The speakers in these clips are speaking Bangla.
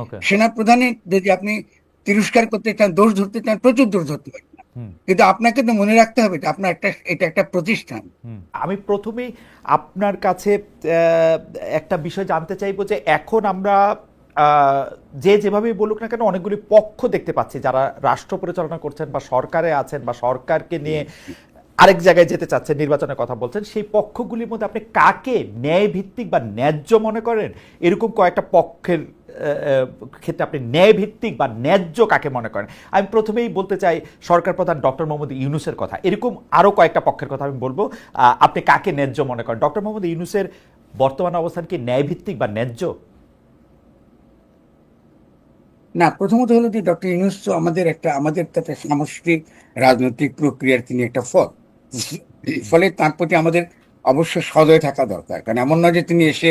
ওকে সেনা প্রধানের যদি আপনি তিরস্কার করতে চান দোষ ধরতে চান প্রচুর দোষ ধরতে পারেন। কিন্তু আপনাকে তো মনে রাখতে হবে যে আপনার একটা এটা একটা প্রতিষ্ঠান। আমি প্রথমেই আপনার কাছে একটা বিষয় জানতে চাইব যে এখন আমরা যে যেভাবেই বলুক না কেন অনেকগুলি পক্ষ দেখতে পাচ্ছি যারা রাষ্ট্র পরিচালনা করছেন বা সরকারে আছেন বা সরকারকে নিয়ে আরেক জায়গায় যেতে চাচ্ছেন নির্বাচনের কথা বলছেন, সেই পক্ষগুলির মধ্যে আপনি কাকে ন্যায় ভিত্তিক বা ন্যায্য মনে করেন? এরকম কয়েকটা পক্ষের ক্ষেত্রে আপনি ন্যায় ভিত্তিক বা ন্যায্য কাকে মনে করেন? আমি প্রথমেই বলতে চাই, সরকার প্রধান ডক্টর মোহাম্মদ ইউনুসের কথা। এরকম আরও কয়েকটা পক্ষের কথা আমি বলব। আপনি কাকে ন্যায্য মনে করেন? ডক্টর মোহাম্মদ ইউনুসের বর্তমান অবস্থান কি ন্যায় ভিত্তিক বা ন্যায্য? না, প্রথমত হলো যে ডক্টর ইউনুস আমাদের একটা আমাদের একটা সামষ্টিক রাজনৈতিক প্রক্রিয়ার তিনি একটা ফল। ফলে তার প্রতি আমাদের অবশ্য সদয় থাকা দরকার। কারণ এমন নয় যে তিনি এসে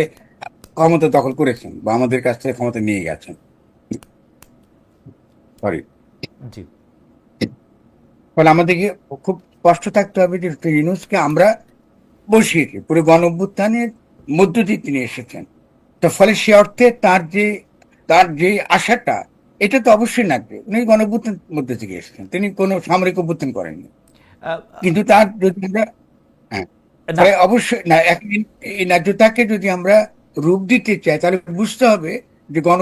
ক্ষমতা দখল করেছেন বা আমাদের কাছ থেকে ক্ষমতা নিয়ে গেছেন। সরি জি। ফলে আমাদেরকে খুব স্পষ্ট থাকতে হবে যে ইউনুসকে আমরা বসিয়েছি। পুরো গণ অভ্যুত্থানের মধ্য দিয়ে তিনি এসেছেন। তো ফলে সে অর্থে তার যে তার যে আশাটা এটা তো অবশ্যই লাগবে। উনি গণ অভ্যুত্থান মধ্যে থেকে এসেছেন। তিনি কোনো সামরিক অভ্যুত্থান করেননি। কিন্তু তার যদি আমরা হ্যাঁ অবশ্যই না এই ন্যায্যতাকে যদি আমরা রূপ দিতে চাই তাহলে বুঝতে হবে যে গণ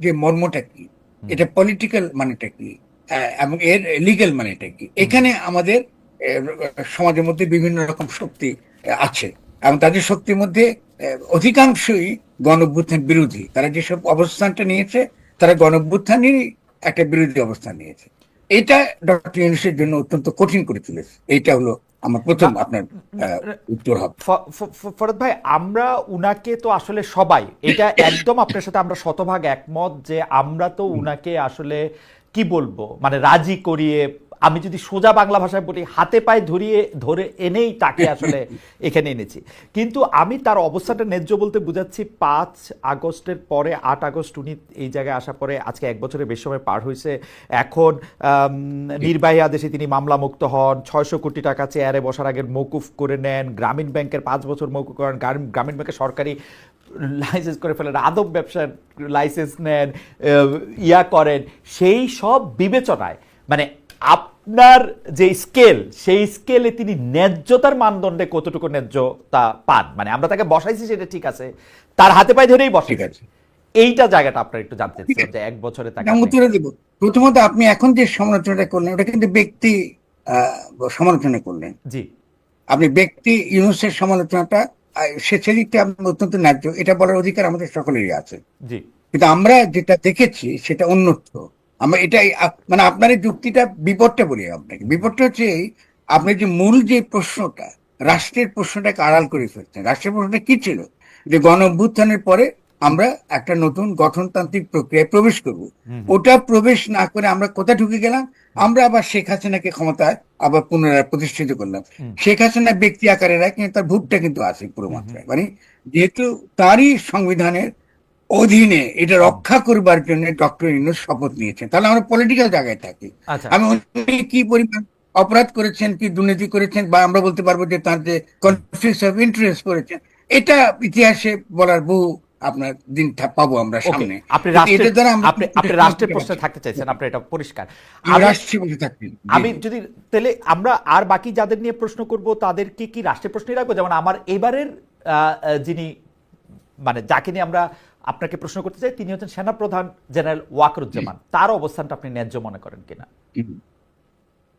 যে মর্মটা কি এটা পলিটিক্যাল মানেটা কি আহ, এবং এর লিগ্যাল মানেটা কি। এখানে আমাদের সমাজের মধ্যে বিভিন্ন রকম শক্তি আছে এবং তাদের শক্তির মধ্যে অধিকাংশই গণ বিরোধী। তারা যেসব অবস্থানটা নিয়েছে তারা গণ একটা বিরোধী অবস্থান নিয়েছে। এটা ডক্টর ইউনুসের জন্য অত্যন্ত কঠিন করে তুলেছে। এইটা হলো আমার প্রথম আপনার উত্তর হবে। ফরদ ভাই আমরা উনাকে তো আসলে সবাই এটা একদম আপনার সাথে আমরা শতভাগ একমত যে আমরা তো উনাকে আসলে কি বলব মানে রাজি করিয়ে আমি যদি সোজা বাংলা ভাষায় বলি হাতে পায়ে ধরিয়ে ধরে এনেই তাকে আসলে এখানে এনেছি। কিন্তু আমি তার অবস্থাটা ন্যায্য বলতে বুঝাচ্ছি পাঁচ আগস্টের পরে আট আগস্ট উনি এই জায়গায় আসার পরে আজকে এক বছরের বেশি সময় পার হয়েছে। এখন নির্বাহী আদেশে তিনি মামলা মুক্ত হন ছয়শো কোটি টাকা চেয়ারে বসার আগে মৌকুফ করে নেন গ্রামীণ ব্যাংকের পাঁচ বছর মৌকুফ করেন গ্রামীণ- গ্রামীণ ব্যাংকের সরকারি লাইসেন্স করে ফেলেন আদব ব্যবসার লাইসেন্স নেন ইয়া করেন। সেই সব বিবেচনায় মানে আপনার যে স্কেল সেই স্কেলে তিনি ন্যায্যতার মানদণ্ডে কতটুকু ন্যায্যতা পান? মানে আমরা তাকে বসাইছি সেটা ঠিক আছে। তার হাতে পায়ে ধরেই বসে এইটা জায়গাটা আপনার একটু জানতে যে এক বছরে তাকে আপনি- উত্তরে দেব। প্রথমত আপনি এখন যে সমালোচনাটা করলেন ওটা কিন্তু ব্যক্তি সমালোচনা করলেন। জি। আপনি ব্যক্তি ইউনুসের সমালোচনাটা সে সেদিকটা আপনার অত্যন্ত ন্যায্য। এটা বলার অধিকার আমাদের সকলেরই আছে। জি। কিন্তু আমরা যেটা দেখেছি সেটা অন্যত্র। আমরা এটাই মানে আপনার এই যুক্তিটা বিপদটা বলি আপনাকে। বিপদটা হচ্ছে আপনি যে মূল যে প্রশ্নটা রাষ্ট্রের প্রশ্নটাকে আড়াল করে ফেলছেন রাষ্ট্রের প্রশ্নটা কি ছিল? যে গণ অভ্যুত্থানের পরে আমরা একটা নতুন গঠনতান্ত্রিক প্রক্রিয়ায় প্রবেশ করব। ওটা প্রবেশ না করে আমরা কোথায় ঢুকে গেলাম? আমরা আবার শেখ হাসিনাকে ক্ষমতায় আবার পুনরায় প্রতিষ্ঠিত করলাম। শেখ হাসিনা ব্যক্তি আকারে কিন্তু তার ভোটটা কিন্তু আছে পুরো মাত্রায়। মানে যেহেতু তারই সংবিধানের অধীনে এটা রক্ষা করবার জন্য ডক্টর ইউনুস শপথ নিয়েছেন। তাহলে আমরা পলিটিক্যাল জায়গায় থাকি। আচ্ছা। আমি উনি কি পরিমাণ অপরাধ করেছেন কি দুর্নীতি করেছেন বা আমরা বলতে পারব যে তার যে কনফ্লিক্ট অফ ইন্টারেস্ট করেছেন এটা ইতিহাসে বলার বহু আপনার দিন পাবো আমরা সামনে। আপনি আপনি আপনি রাষ্ট্রের প্রশ্নে থাকতে চাইছেন আপনার এটা পরিষ্কার। আমি যদি তাহলে আমরা আর বাকি যাদের নিয়ে প্রশ্ন করব তাদেরকে কি রাষ্ট্রের প্রশ্নই রাখব? যেমন আমার এবারের যিনি মানে যাকে নিয়ে আমরা আপনাকে প্রশ্ন করতে চাই তিনি হচ্ছেন সেনাপ্রধান জেনারেল ওয়াকরুজ্জামান। তার অবস্থানটা আপনি ন্যায্য মনে করেন কিনা?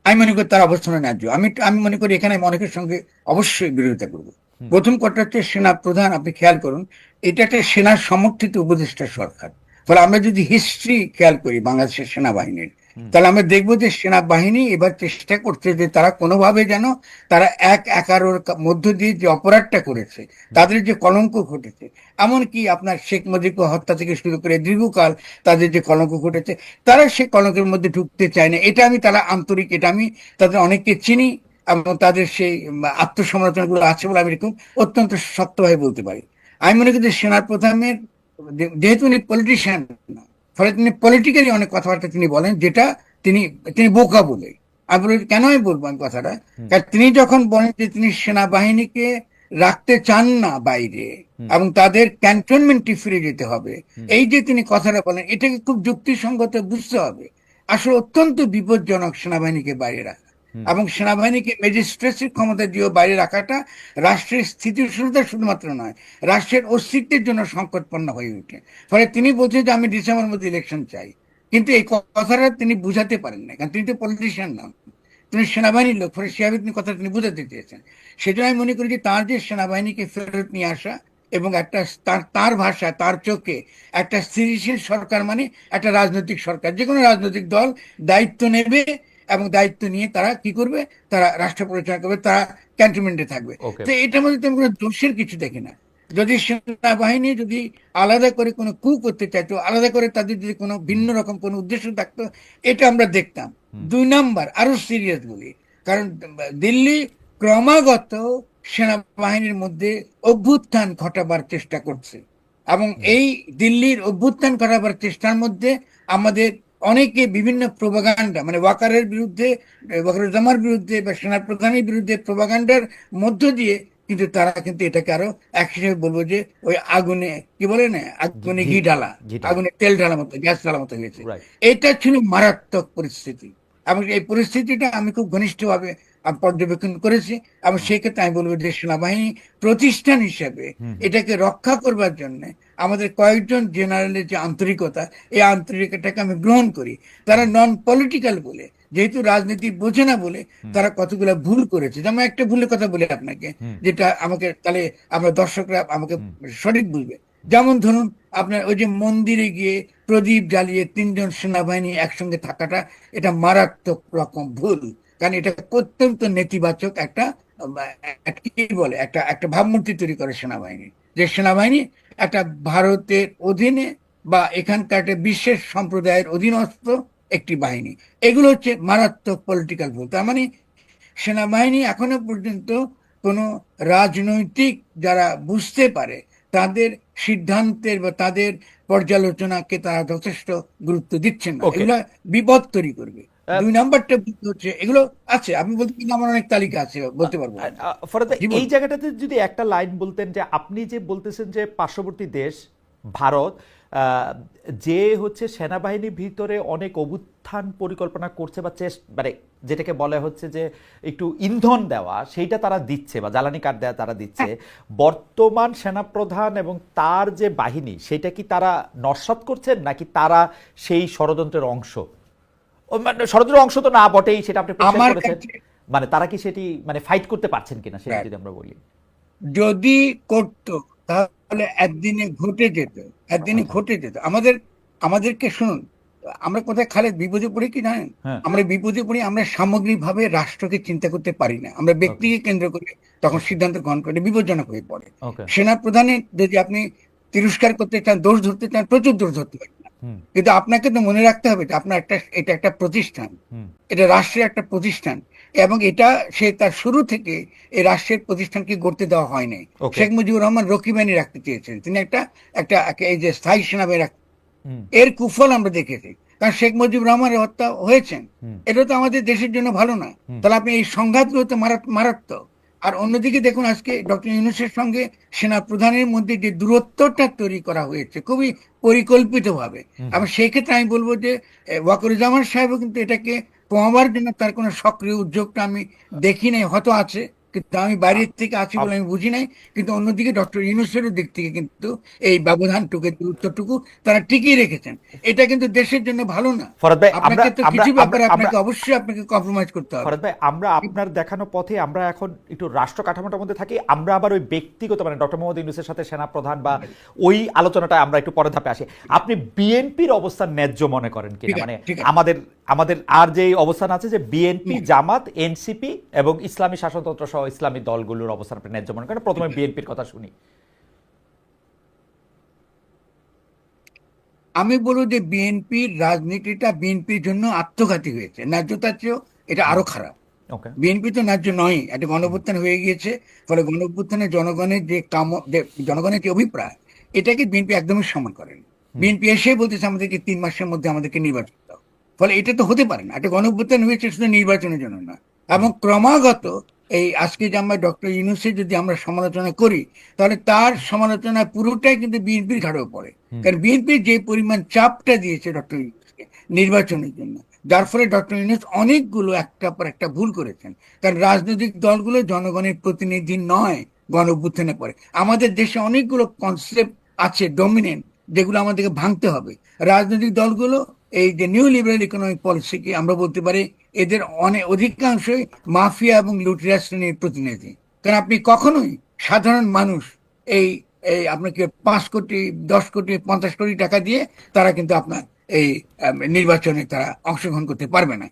আমি মনে করি তার অবস্থানে ন্যায্য। আমি আমি মনে করি এখানে আমি অনেকের সঙ্গে অবশ্যই বিরোধিতা করব। প্রথম কথা হচ্ছে সেনা প্রধান আপনি খেয়াল করুন এটা একটা সেনা সমর্থিত উপদেষ্টা সরকার। ফলে আমরা যদি হিস্ট্রি খেয়াল করি বাংলাদেশের সেনাবাহিনীর তাহলে আমরা দেখব যে সেনাবাহিনী এবার চেষ্টা করছে যে তারা কোনোভাবে যেন তারা এক একারোর মধ্য দিয়ে যে অপরাধটা করেছে তাদের যে কলঙ্ক ঘটেছে এমনকি আপনার শেখ মুজিবুর হত্যা থেকে শুরু করে দীর্ঘকাল তাদের যে কলঙ্ক ঘটেছে তারা সে কলঙ্কের মধ্যে ঢুকতে চায় না। এটা আমি তারা আন্তরিক এটা আমি তাদের অনেককে চিনি এবং তাদের সেই আত্মসমালোচনা গুলো আছে বলে আমি এরকম অত্যন্ত শক্তভাবে বলতে পারি। আমি মনে করি যে সেনা প্রধানের যেহেতু উনি পলিটিশিয়ান ফলে তিনি পলিটিক্যালি অনেক কথাবার্তা তিনি বলেন যেটা তিনি তিনি বোকা বলে। আমি বলি কেন আমি বলব আমি কথাটা? কারণ তিনি যখন বলেন যে তিনি সেনাবাহিনীকে রাখতে চান না বাইরে এবং তাদের ক্যান্টনমেন্টে ফিরে যেতে হবে এই যে তিনি কথাটা বলেন এটাকে খুব যুক্তিসঙ্গত বুঝতে হবে। আসলে অত্যন্ত বিপজ্জনক সেনাবাহিনীকে বাইরে রাখা। এবং সেনাবাহিনীকে ম্যাজিস্ট্রেসির ক্ষমতা দিয়েও বাইরে রাখাটা রাষ্ট্রের স্থিতিশীলতা শুধুমাত্র নয়, রাষ্ট্রের অস্তিত্বের জন্য সংকটপন্ন হয়ে ওঠে। ফলে তিনি বলছেন যে, আমি ডিসেম্বর মধ্যে ইলেকশন চাই। কিন্তু এই কথাটা তিনি বুঝাতে পারেন না কারণ তিনি তো পলিটিশিয়ান নাম তিনি সেনাবাহিনীর লোক, ফলে সেভাবে তিনি কথা তিনি বুঝাতে চেয়েছেন। সেজন্য আমি মনে করি যে, তার যে সেনাবাহিনীকে ফেরত নিয়ে আসা এবং একটা তার তার ভাষা তার চোখে একটা স্থিতিশীল সরকার মানে একটা রাজনৈতিক সরকার। যে কোনো রাজনৈতিক দল দায়িত্ব নেবে এবং দায়িত্ব নিয়ে তারা কি করবে? তারা রাষ্ট্র পরিচালনা করবে তারা ক্যান্টনমেন্টে থাকবে। তো এটার মধ্যে তো আমি কোনো দোষের কিছু দেখি না। যদি সেনাবাহিনী যদি আলাদা করে কোনো কু করতে চাইতো আলাদা করে তাদের যদি কোনো ভিন্ন রকম কোনো উদ্দেশ্য থাকতো এটা আমরা দেখতাম। দুই নাম্বার আরও সিরিয়াস বলি কারণ দিল্লি ক্রমাগত সেনাবাহিনীর মধ্যে অভ্যুত্থান ঘটাবার চেষ্টা করছে। এবং এই দিল্লির অভ্যুত্থান ঘটাবার চেষ্টার মধ্যে আমাদের অনেকে বিভিন্ন প্রোপাগান্ডা মানে ওয়াকারের বিরুদ্ধে ওয়াকারুজ্জামার বিরুদ্ধে বা সেনাপ্রধানের বিরুদ্ধে প্রোপাগান্ডার মধ্য দিয়ে কিন্তু তারা কিন্তু এটাকে আরও এক হিসেবে বলব যে ওই আগুনে কি বলে না? আগুনে ঘি ঢালা আগুনে তেল ঢালা মতো গ্যাস ঢালা মতো হয়েছে। এটা ছিল মারাত্মক পরিস্থিতি। এবং এই পরিস্থিতিটা আমি খুব ঘনিষ্ঠভাবে আমি পর্যবেক্ষণ করেছি। এবং সেই ক্ষেত্রে আমি বলব যে সেনাবাহিনী প্রতিষ্ঠান হিসেবে এটাকে রক্ষা করবার জন্য আমাদের কয়েকজন জেনারেলের যে আন্তরিকতা এই আন্তরিকতাকে আমি গ্রহণ করি। তারা নন পলিটিক্যাল বলে যেহেতু রাজনীতি বোঝে না বলে তারা কতগুলো ভুল করেছে। যেমন একটা ভুলের কথা বলি আপনাকে যেটা আমাকে তাহলে আমরা দর্শকরা আমাকে সঠিক বুঝবে। যেমন ধরুন আপনার ওই যে মন্দিরে গিয়ে প্রদীপ জ্বালিয়ে তিনজন সেনাবাহিনী একসঙ্গে থাকাটা এটা মারাত্মক রকম ভুল। কারণ এটা অত্যন্ত নেতিবাচক একটা কি বলে একটা একটা ভাবমূর্তি তৈরি করে সেনাবাহিনী। যে সেনাবাহিনী একটা ভারতের অধীনে বা এখানকার একটা বিশেষ সম্প্রদায়ের অধীনস্থ একটি বাহিনী। এগুলো হচ্ছে মারাত্মক পলিটিক্যাল ভুল। তার মানে সেনাবাহিনী এখনও পর্যন্ত কোনো রাজনৈতিক যারা বুঝতে পারে তাদের সিদ্ধান্তের বা তাদের পর্যালোচনাকে তারা যথেষ্ট গুরুত্ব দিচ্ছেন না. এগুলো বিপদ তৈরি করবে। দুই নাম্বারটা হচ্ছে এগুলো আছে আমি বলতে কিন্তু আমার অনেক তালিকা আছে বলতে পারব। ফরাদ। এই জায়গাটাতে যদি একটা লাইন বলতেন যে আপনি যে বলতেছেন যে পার্শ্ববর্তী দেশ ভারত যে হচ্ছে সেনাবাহিনীর ভিতরে অনেক অভ্যুত্থান পরিকল্পনা করছে বা চেষ্ট মানে যেটাকে বলা হচ্ছে যে একটু ইন্ধন দেওয়া সেইটা তারা দিচ্ছে বা জ্বালানি কাঠ দেওয়া তারা দিচ্ছে। বর্তমান সেনাপ্রধান এবং তার যে বাহিনী সেটা কি তারা নস্বাত করছেন নাকি তারা সেই ষড়যন্ত্রের অংশ? ষড়যন্ত্রের অংশ তো না বটেই সেটা আপনি আমার করেছেন। মানে তারা কি সেটি মানে ফাইট করতে পারছেন কিনা সেটা যদি আমরা বলি। যদি করত তাহলে একদিনে ঘটে যেত একদিনে আচ্ছা। ঘটে যেত। আমাদের আমাদেরকে শুনুন আমরা কোথায় খালে বিপদে পড়ি কি জানেন হ্যাঁ। আমরা বিপদে পড়ি আমরা সামগ্রিকভাবে রাষ্ট্রকে চিন্তা করতে পারি না। আমরা ব্যক্তিকে কেন্দ্র করে তখন সিদ্ধান্ত গ্রহণ করে বিপজ্জনক হয়ে পড়ে। সেনা প্রধানের যদি আপনি তিরস্কার করতে চান দোষ ধরতে চান প্রচুর দোষ ধরতে পারেন। কিন্তু আপনাকে তো মনে রাখতে হবে আপনার একটা এটা একটা প্রতিষ্ঠান। এটা রাষ্ট্রের একটা প্রতিষ্ঠান। এবং এটা সে তার শুরু থেকে এই রাষ্ট্রের প্রতিষ্ঠানকে গড়তে দেওয়া হয় নাই। শেখ মুজিবুর রহমান রকি বাহিনী রাখতে চেয়েছেন। তিনি একটা একটা এই যে স্থায়ী সেনাবাহিনী রাখ- হুম। এর কুফল আমরা দেখেছি। কারণ শেখ মুজিবুর রহমানের হত্যা হয়েছেন। এটা তো আমাদের দেশের জন্য ভালো না। তাহলে আপনি এই সংঘাতগুলো তো মারাত্মক। আর অন্যদিকে দেখুন আজকে ডক্টর ইউনুসের সঙ্গে সেনা প্রধানের মধ্যে যে দূরত্বটা তৈরি করা হয়েছে খুবই পরিকল্পিতভাবে। আমি সেই ক্ষেত্রে আমি বলব যে ওয়াকরুজ্জামান সাহেবও কিন্তু এটাকে কমাবার জন্য তার কোনো সক্রিয় উদ্যোগটা আমি দেখি নাই হয়তো আছে। কিন্তু আমি বাইরের থেকে আছি বলে আমি বুঝি নাই কিন্তু অন্যদিকে ডক্টর ইউনুসের দিক থেকে কিন্তু এই ব্যবধানটুকু তারা টিকিয়ে রেখেছেন। এটা কিন্তু দেশের জন্য ভালো না। আপনাকে তো কিছু ব্যাপারে আপনাকে অবশ্যই আপনাকে কম্প্রোমাইজ করতে হবে। ফরাদ ভাই আমরা আপনার দেখানো পথে আমরা এখন একটু রাষ্ট্র কাঠামোটার মধ্যে থাকি আমরা আবার ওই ব্যক্তিগত মানে ডক্টর মোহাম্মদ ইউনুসের সাথে সেনা প্রধান বা ওই আলোচনাটা আমরা একটু পরে ধাপে আসি। আপনি বিএনপির অবস্থান ন্যায্য মনে করেন কিনা? মানে আমাদের আমাদের আর যে অবস্থান আছে যে বিএনপি জামাত এনসিপি এবং ইসলামী শাসনতন্ত্র সহ ইসলামী দলগুলোর অবস্থান আপনি ন্যায্য মনে করেন। প্রথমে বিএনপির কথা শুনি। আমি বলব যে বিএনপির রাজনীতিটা বিএনপির জন্য আত্মঘাতী হয়েছে। ন্যায্যতার চেয়েও এটা আরও খারাপ। বিএনপি তো ন্যায্য নয় একটা গণঅভ্যুত্থান হয়ে গিয়েছে। ফলে গণঅভ্যুত্থানে জনগণের যে কাম জনগণের যে অভিপ্রায় এটাকে বিএনপি একদমই সমান করেন। বিএনপি এসে বলতেছে আমাদেরকে তিন মাসের মধ্যে আমাদেরকে নির্বাচন দাও ফলে এটা তো হতে পারে না। একটা গণঅভ্যুত্থান হয়েছে শুধু নির্বাচনের জন্য না। এবং ক্রমাগত এই আজকে যে আমরা ডক্টর ইউনুসের যদি আমরা সমালোচনা করি তাহলে তার সমালোচনা পুরোটাই কিন্তু বিএনপির ঘাড়েও পড়ে। কারণ বিএনপি যে পরিমাণ চাপটা দিয়েছে ডক্টর ইউনুসকে নির্বাচনের জন্য যার ফলে ডক্টর ইউনুস অনেকগুলো একটা পর একটা ভুল করেছেন। কারণ রাজনৈতিক দলগুলো জনগণের প্রতিনিধি নয় গণ অভ্যুত্থানে পড়ে। আমাদের দেশে অনেকগুলো কনসেপ্ট আছে ডমিনেন্ট যেগুলো আমাদেরকে ভাঙতে হবে। রাজনৈতিক দলগুলো এই যে নিউ লিবারেল ইকোনমিক পলিসিকে আমরা বলতে পারি এদের অনেক অধিকাংশই মাফিয়া এবং লুটিরা শ্রেণির প্রতিনিধি। কারণ আপনি কখনোই সাধারণ মানুষ এই এই আপনাকে পাঁচ কোটি, দশ কোটি, পঞ্চাশ কোটি টাকা দিয়ে তারা কিন্তু আপনার এই নির্বাচনে তারা অংশগ্রহণ করতে পারবে না।